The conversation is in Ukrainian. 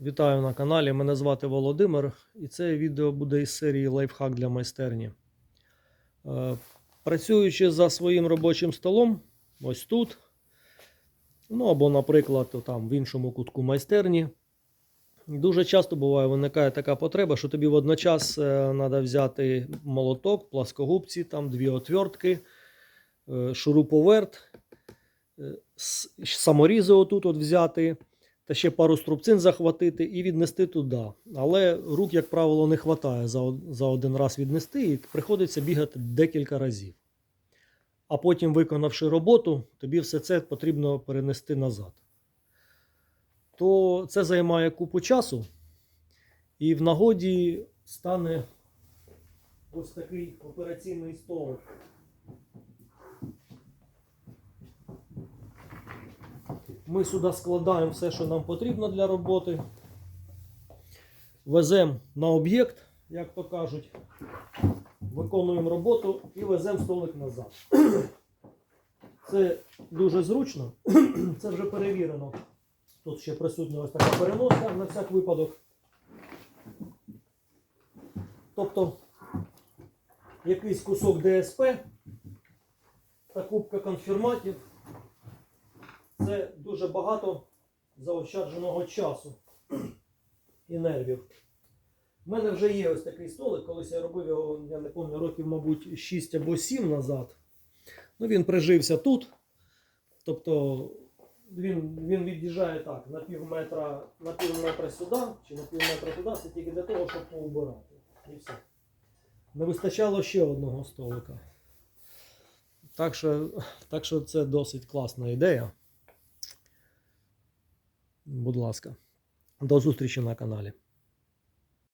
Вітаю на каналі. Мене звати Володимир, і це відео буде із серії Лайфхак для майстерні. Е, Працюючи за своїм робочим столом, ось тут, ну або, наприклад, там в іншому кутку майстерні, дуже часто буває, виникає така потреба, що тобі водночас треба взяти молоток, пласкогубці, там дві отвертки, е, шуруповерт, е, саморізи отут от взяти та ще пару струбцин захватити і віднести туди. Але рук, як правило, не вистачає за, один раз віднести, і приходиться бігати декілька разів. А потім, виконавши роботу, тобі все це потрібно перенести назад. То це займає купу часу, і в нагоді стане ось такий операційний столик. Ми сюди складаємо все, що нам потрібно для роботи. Веземо на об'єкт, як то кажуть. Виконуємо роботу і веземо столик назад. Це дуже зручно. Це вже перевірено. Тут ще присутня ось така переноска на всяк випадок. Тобто якийсь кусок ДСП та кубка конфірматів. Це дуже багато заощадженого часу і нервів. У мене вже є ось такий столик, колись я робив його, я не пам'ятаю, років, мабуть, 6 або 7 назад. Ну, він прижився тут. Тобто він, він від'їжджає так, на пів метра, на пів метра сюди, чи на пів метра туди, це тільки для того, щоб поубирати. І все. Не вистачало ще одного столика. Так що, так що це досить класна ідея. Будь ласка, до зустрічі на каналі.